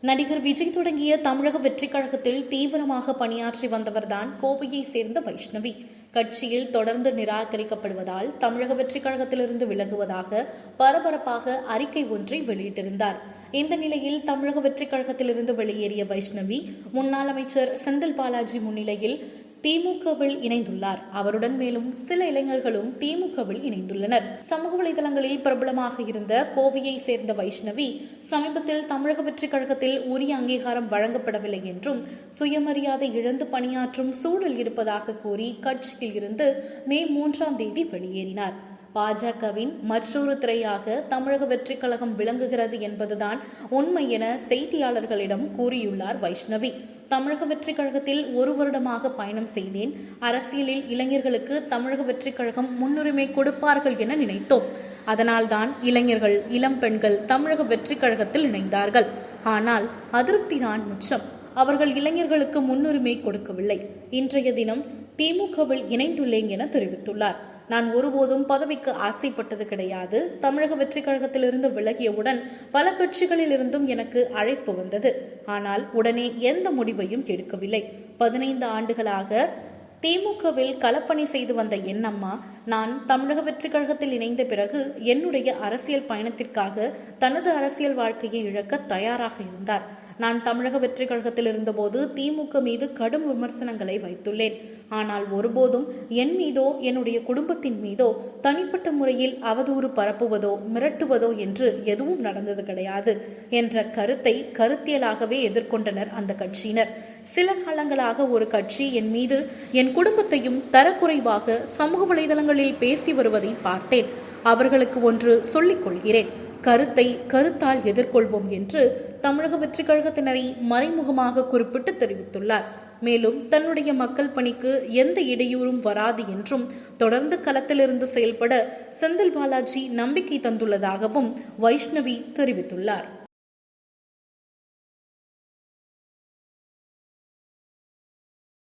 நடிகர் விஜய் தொடங்கிய தமிழக வெற்றிக் கழகத்தில் தீவிரமாக பணியாற்றி வந்தவர்தான் கோவையை சேர்ந்த வைஷ்ணவி. கட்சியில் தொடர்ந்து நிராகரிக்கப்படுவதால் தமிழக வெற்றிக் கழகத்திலிருந்து விலகுவதாக பரபரப்பாக அறிக்கை ஒன்றை வெளியிட்டிருந்தார். இந்த நிலையில் தமிழக வெற்றிக் கழகத்திலிருந்து வெளியேறிய வைஷ்ணவி முன்னாள் அமைச்சர் செந்தில் பாலாஜி முன்னிலையில் திமுகவில் இணைந்துள்ளார். அவருடன் மேலும் சில இளைஞர்களும் திமுகவில் இணைந்துள்ளனர். சமூக வலைதளங்களில் பிரபலமாக இருந்த கோவையை சேர்ந்த வைஷ்ணவி சமீபத்தில் தமிழக வெற்றிக் கழகத்தில் உரிய அங்கீகாரம் வழங்கப்படவில்லை என்றும் சுயமரியாதை இழந்து பணியாற்றும் சூழல் இருப்பதாக கூறி கட்சியில் இருந்து மே மூன்றாம் தேதி வெளியேறினார். பாஜகவின் மற்றொரு திரையாக தமிழக வெற்றிக் கழகம் விளங்குகிறது என்பதுதான் உண்மை என செய்தியாளர்களிடம் கூறியுள்ளார் வைஷ்ணவி. தமிழக வெற்றிக் கழகத்தில் ஒரு வருடமாக பயணம் செய்தேன். அரசியலில் இளைஞர்களுக்கு தமிழக வெற்றிக் கழகம் முன்னுரிமை கொடுப்பார்கள் என நினைத்தோம். அதனால்தான் இளைஞர்கள் இளம் பெண்கள் தமிழக வெற்றிக் கழகத்தில் இணைந்தார்கள். ஆனால் அதிருப்திதான் மிச்சம் அவர்கள் இளைஞர்களுக்கு முன்னுரிமை கொடுக்கவில்லை. இன்றைய தினம் திமுகவில் இணைந்துள்ளேன் என தெரிவித்துள்ளார். நான் ஒருபோதும் பதவிக்கு ஆசைப்பட்டது கிடையாது. தமிழக வெற்றிக் கழகத்திலிருந்து விலகியவுடன் பல கட்சிகளில் இருந்தும் எனக்கு அழைப்பு வந்தது. ஆனால் உடனே எந்த முடிவையும் எடுக்கவில்லை. பதினைந்து ஆண்டுகளாக திமுகவில் களப்பணி செய்து வந்த என் அம்மா நான் தமிழக வெற்றிக் கழகத்தில் இணைந்த பிறகு என்னுடைய அரசியல் பயணத்திற்காக தனது அரசியல் வாழ்க்கையை இழக்க தயாராக இருந்தார். நான் தமிழக வெற்றிக் கழகத்தில் இருந்தபோது திமுக மீது கடும் விமர்சனங்களை வைத்துள்ளேன். ஆனால் ஒருபோதும் என் மீதோ என்னுடைய குடும்பத்தின் மீதோ தனிப்பட்ட முறையில் அவதூறு பரப்புவதோ மிரட்டுவதோ என்று எதுவும் நடந்தது கிடையாது என்ற கருத்தை கருத்தியலாகவே எதிர்கொண்டனர் அந்த கட்சியினர். சில காலங்களாக ஒரு கட்சி என் மீது என் குடும்பத்தையும் தரக்குறைவாக சமூக வலைதளங்களில் பேசி வருவதை பார்த்தேன். அவர்களுக்கு ஒன்று சொல்லிக் கொள்கிறேன். கருத்தை கருத்தால் எதிர்கொள்வோம் என்று தமிழக வெற்றிக் கழகத்தினரை மறைமுகமாக குறிப்பிட்டு தெரிவித்துள்ளார். மேலும் தன்னுடைய மக்கள் பணிக்கு எந்த இடையூறும் வராது என்றும் தொடர்ந்து களத்திலிருந்து செயல்பட செந்தில் பாலாஜி நம்பிக்கை தந்துள்ளதாகவும் வைஷ்ணவி தெரிவித்துள்ளார்.